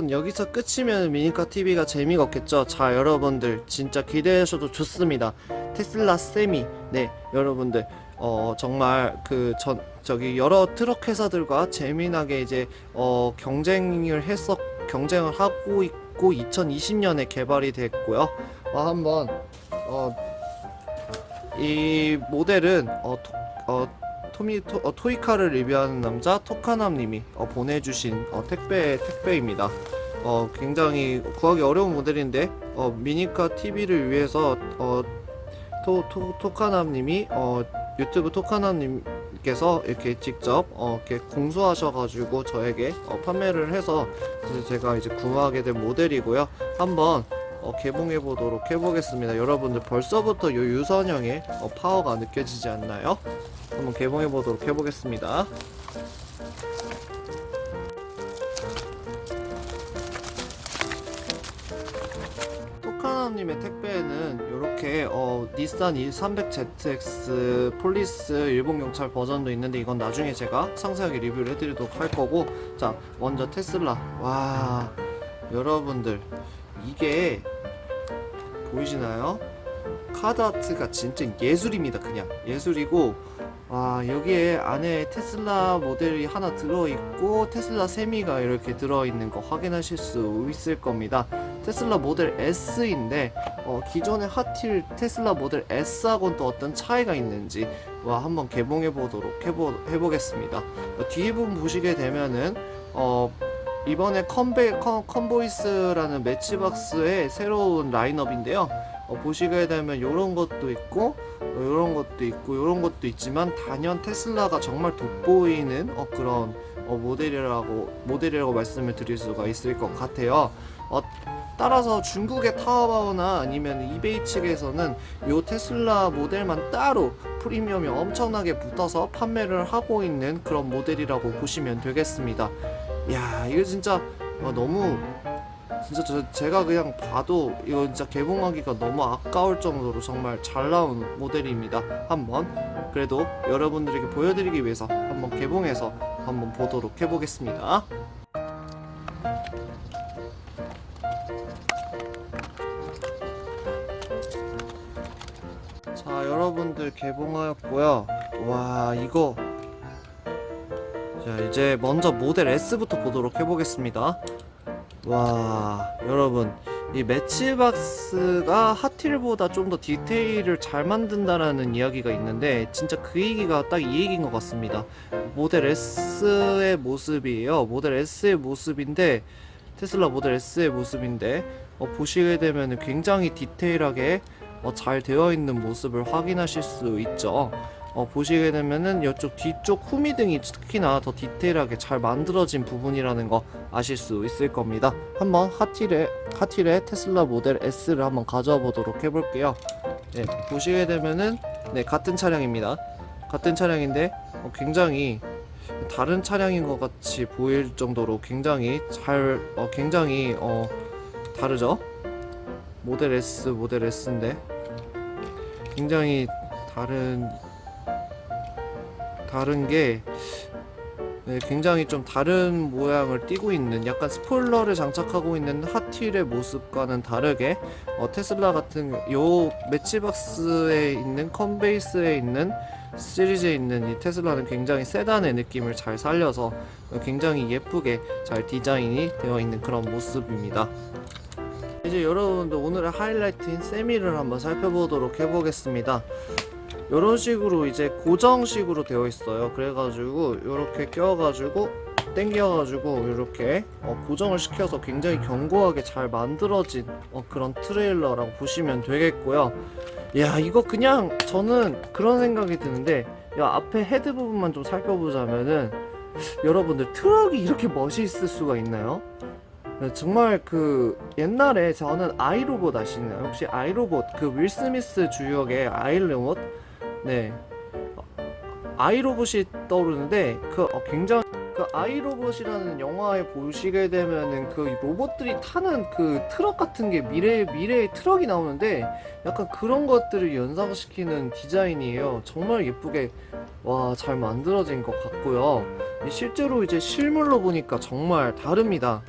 여러분 여기서 끝이면 미니카 TV가 재미가 없겠죠? 자 여러분들 진짜 기대하셔도 좋습니다. 테슬라 세미 네 여러분들 어 정말 그 전 저기 여러 트럭 회사들과 재미나게 이제 어 경쟁을 했었 경쟁을 하고 있고 2020년에 개발이 됐고요. 어, 한번 어 이 모델은 어, 토, 어 토미 토, 어, 토이카를 리뷰하는 남자 토카남님이 어, 보내주신 어, 택배 택배입니다. 어, 굉장히 구하기 어려운 모델인데 어, 미니카 TV를 위해서 어, 토, 토, 토카남님이 어, 유튜브 토카남님께서 이렇게 직접 어, 이렇게 공수하셔가지고 저에게 어, 판매를 해서 제가 이제 구하게 된 모델이고요. 한번 어, 개봉해 보도록 해보겠습니다. 여러분들 벌써부터 요 유선형의 어, 파워가 느껴지지 않나요? 한번 개봉해 보도록 해보겠습니다. 토카나님의 택배에는 이렇게 어, 닛산 300ZX 폴리스 일본 경찰 버전도 있는데 이건 나중에 제가 상세하게 리뷰를 해드리도록 할 거고 자 먼저 테슬라 와 여러분들 이게 보이시나요? 카드 아트가 진짜 예술입니다 그냥. 예술이고 와 여기에 안에 테슬라 모델이 하나 들어있고 테슬라 세미가 이렇게 들어있는 거 확인하실 수 있을 겁니다. 테슬라 모델 S인데 어, 기존의 핫힐 테슬라 모델 S하고는 또 어떤 차이가 있는지 와 한번 개봉해 보도록 해보, 해보겠습니다. 어, 뒤에 부분 보시게 되면은 어, 이번에 컨베, 컨, 컨보이스라는 매치박스의 새로운 라인업인데요 어, 보시게 되면 이런 것도 있고 이런 것도 있고 이런 것도 있지만 단연 테슬라가 정말 돋보이는 어, 그런 어, 모델이라고 모델이라고 말씀을 드릴 수가 있을 것 같아요. 어, 따라서 중국의 타오바오나 아니면 이베이 측에서는 이 테슬라 모델만 따로 프리미엄이 엄청나게 붙어서 판매를 하고 있는 그런 모델이라고 보시면 되겠습니다. 야 이거 진짜 어, 너무 진짜 저 제가 그냥 봐도 이거 진짜 개봉하기가 너무 아까울 정도로 정말 잘 나온 모델입니다. 한번 그래도 여러분들에게 보여드리기 위해서 한번 개봉해서 한번 보도록 해보겠습니다. 자 여러분들 개봉하였고요. 와 이거 자 이제 먼저 모델 S부터 보도록 해보겠습니다. 와 여러분 이 매치박스가 핫힐보다 좀 더 디테일을 잘 만든다라는 이야기가 있는데 진짜 그 얘기가 딱 이 얘기인 것 같습니다. 모델 S의 모습이에요. 모델 S의 모습인데 테슬라 모델 S의 모습인데 어, 보시게 되면 굉장히 디테일하게 어, 잘 되어 있는 모습을 확인하실 수 있죠 어, 보시게 되면은 이쪽 뒤쪽 후미등이 특히나 더 디테일하게 잘 만들어진 부분이라는 거 아실 수 있을 겁니다. 한번 하틸의 하틸의 테슬라 모델 S를 한번 가져와 보도록 해볼게요. 네, 보시게 되면은 네 같은 차량입니다. 같은 차량인데 어, 굉장히 다른 차량인 것 같이 보일 정도로 굉장히 잘 어, 굉장히 어, 다르죠? 모델 S 모델 S인데 굉장히 다른 다른 게 네, 굉장히 좀 다른 모양을 띠고 있는 약간 스포일러를 장착하고 있는 핫휠의 모습과는 다르게 어, 테슬라 같은 요 매치박스에 있는 컨베이스에 있는 시리즈에 있는 이 테슬라는 굉장히 세단의 느낌을 잘 살려서 어, 굉장히 예쁘게 잘 디자인이 되어 있는 그런 모습입니다. 이제 여러분들 오늘의 하이라이트인 세미를 한번 살펴보도록 해보겠습니다. 이런 식으로 이제 고정식으로 되어 있어요. 그래가지고 이렇게 껴가지고 당겨가지고 이렇게 어, 고정을 시켜서 굉장히 견고하게 잘 만들어진 어, 그런 트레일러라고 보시면 되겠고요. 야 이거 그냥 저는 그런 생각이 드는데 야 앞에 헤드 부분만 좀 살펴보자면은 여러분들 트럭이 이렇게 멋있을 수가 있나요? 네, 정말 그 옛날에 저는 아이로봇 아시나요? 혹시 아이로봇 그 윌 스미스 주역의 아이로봇 네 어, 아이로봇이 떠오르는데 그 어, 굉장히 그 아이로봇이라는 영화에 보시게 되면은 그 로봇들이 타는 그 트럭 같은 게 미래 미래의 트럭이 나오는데 약간 그런 것들을 연상시키는 디자인이에요. 정말 예쁘게 와 잘 만들어진 것 같고요. 실제로 이제 실물로 보니까 정말 다릅니다.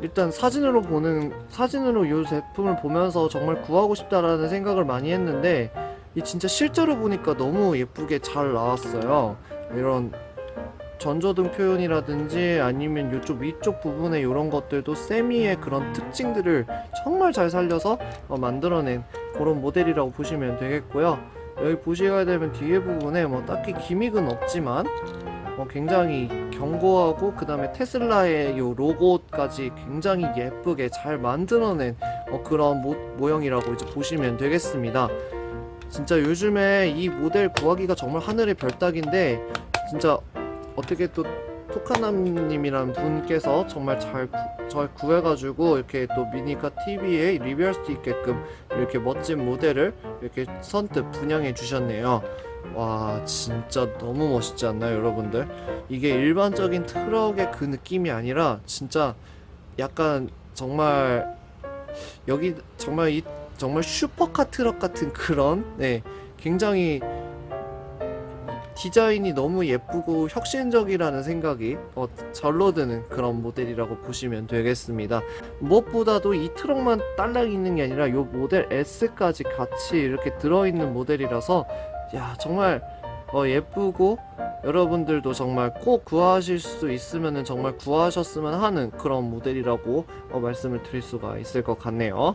일단 사진으로 보는 사진으로 이 제품을 보면서 정말 구하고 싶다라는 생각을 많이 했는데 이 진짜 실제로 보니까 너무 예쁘게 잘 나왔어요. 이런 전조등 표현이라든지 아니면 이쪽 위쪽 부분에 이런 것들도 세미의 그런 특징들을 정말 잘 살려서 어, 만들어낸 그런 모델이라고 보시면 되겠고요. 여기 보시게 되면 뒤에 부분에 뭐 딱히 기믹은 없지만 어, 굉장히 견고하고 그 다음에 테슬라의 요 로고까지 굉장히 예쁘게 잘 만들어낸 어, 그런 모, 모형이라고 이제 보시면 되겠습니다. 진짜 요즘에 이 모델 구하기가 정말 하늘의 별따기인데 진짜 어떻게 또 토카남님이란 분께서 정말 잘, 구, 잘 구해가지고 이렇게 또 미니카 TV에 리뷰할 수 있게끔 이렇게 멋진 모델을 이렇게 선뜻 분양해 주셨네요. 와 진짜 너무 멋있지 않나요 여러분들 이게 일반적인 트럭의 그 느낌이 아니라 진짜 약간 정말 여기 정말 이 정말 슈퍼카 트럭 같은 그런 네 굉장히 디자인이 너무 예쁘고 혁신적이라는 생각이 어, 절로 드는 그런 모델이라고 보시면 되겠습니다. 무엇보다도 이 트럭만 딸랑 있는 게 아니라 이 모델 S까지 같이 이렇게 들어있는 모델이라서 야 정말 어, 예쁘고 여러분들도 정말 꼭 구하실 수 있으면 정말 구하셨으면 하는 그런 모델이라고 어, 말씀을 드릴 수가 있을 것 같네요.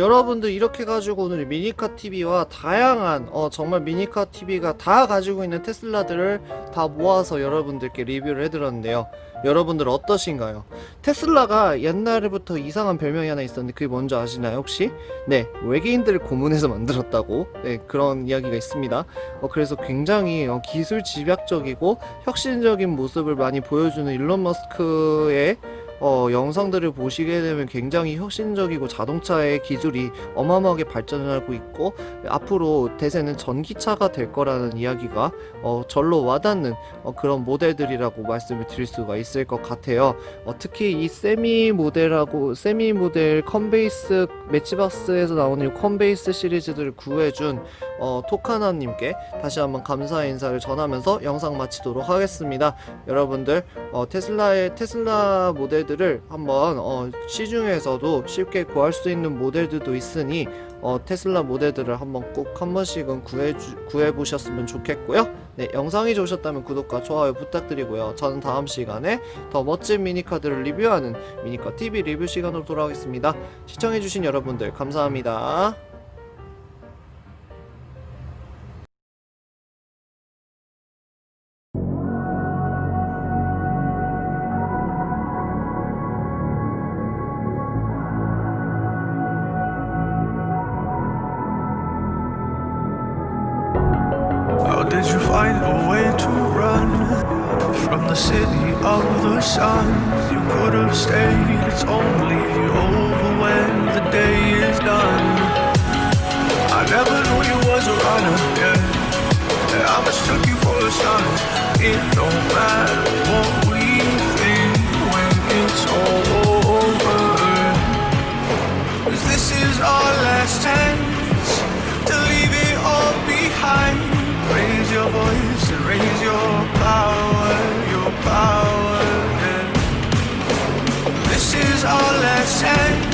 여러분들 이렇게 가지고 오늘 미니카 TV와 다양한 어 정말 미니카 TV가 다 가지고 있는 테슬라들을 다 모아서 여러분들께 리뷰를 해드렸는데요. 여러분들 어떠신가요? 테슬라가 옛날부터 이상한 별명이 하나 있었는데 그게 뭔지 아시나요 혹시? 네 외계인들을 고문해서 만들었다고 네 그런 이야기가 있습니다. 어 그래서 굉장히 어, 기술 집약적이고 혁신적인 모습을 많이 보여주는 일론 머스크의 어, 영상들을 보시게 되면 굉장히 혁신적이고 자동차의 기술이 어마어마하게 발전하고 있고 앞으로 대세는 전기차가 될 거라는 이야기가 어, 절로 와닿는 어, 그런 모델들이라고 말씀을 드릴 수가 있을 것 같아요. 어, 특히 이 세미 모델하고 세미 모델 컨베이스 매치박스에서 나오는 이 컨베이스 시리즈들을 구해준 어, 토카나님께 다시 한번 감사의 인사를 전하면서 영상 마치도록 하겠습니다. 여러분들 어, 테슬라의 테슬라 모델 들을 한번 어, 시중에서도 쉽게 구할 수 있는 모델들도 있으니 어, 테슬라 모델들을 한번 꼭 한 번씩은 구해 구해 보셨으면 좋겠고요. 네, 영상이 좋으셨다면 구독과 좋아요 부탁드리고요. 저는 다음 시간에 더 멋진 미니카들을 리뷰하는 미니카 TV 리뷰 시간으로 돌아오겠습니다. 시청해주신 여러분들 감사합니다. Did you find a way to run from the city of the sun? You could have stayed, it's only over when the day is done. I never knew you was a runner, yeah. I mistook you for a son. It don't matter said